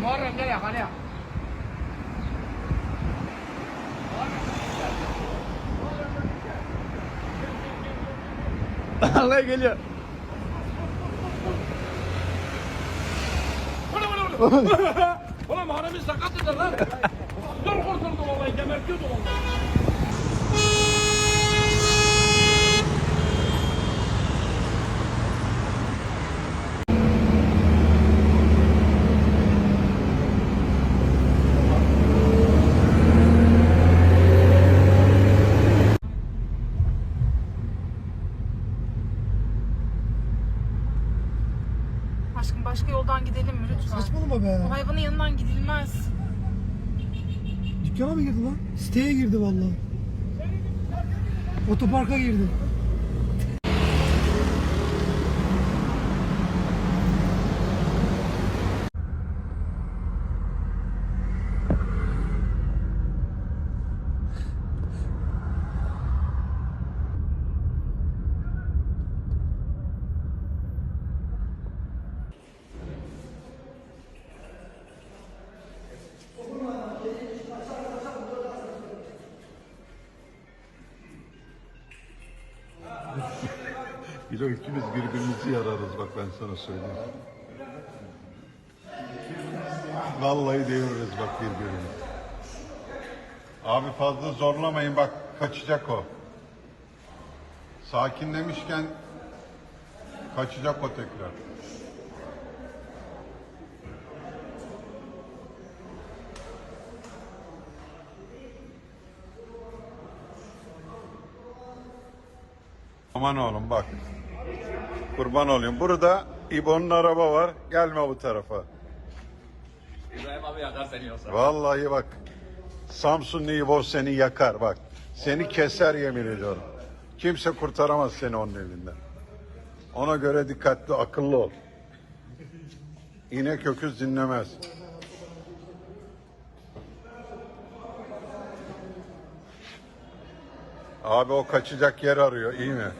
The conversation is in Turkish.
Muharrem nereye kaleye? Allah geliyor. Ulan Muharrem'in sakat eder lan. Zor kurtuldu vallahi gebertiyordu vallahi. Aşkım başka yoldan gidelim mi lütfen? Saçmalama be. Bu hayvanın yanından gidilmez. Dükkana mı girdi lan? Siteye girdi vallahi. Otoparka girdi. Bilo ikimiz birbirimizi yararız bak ben sana söyleyeyim. Vallahi deviririz bak birbirimizi. Abi fazla zorlamayın bak kaçacak o. Sakinlemişken kaçacak o tekrar. Aman oğlum bak. Kurban olayım. Burada İbo'nun araba var. Gelme bu tarafa. İbrahim abi yakar seni yoksa. Vallahi bak. Samsunlu İbo seni yakar bak. Seni keser yemin ediyorum. Kimse kurtaramaz seni onun elinden. Ona göre dikkatli, akıllı ol. İnek öküz dinlemez. Abi o kaçacak yer arıyor, iyi mi?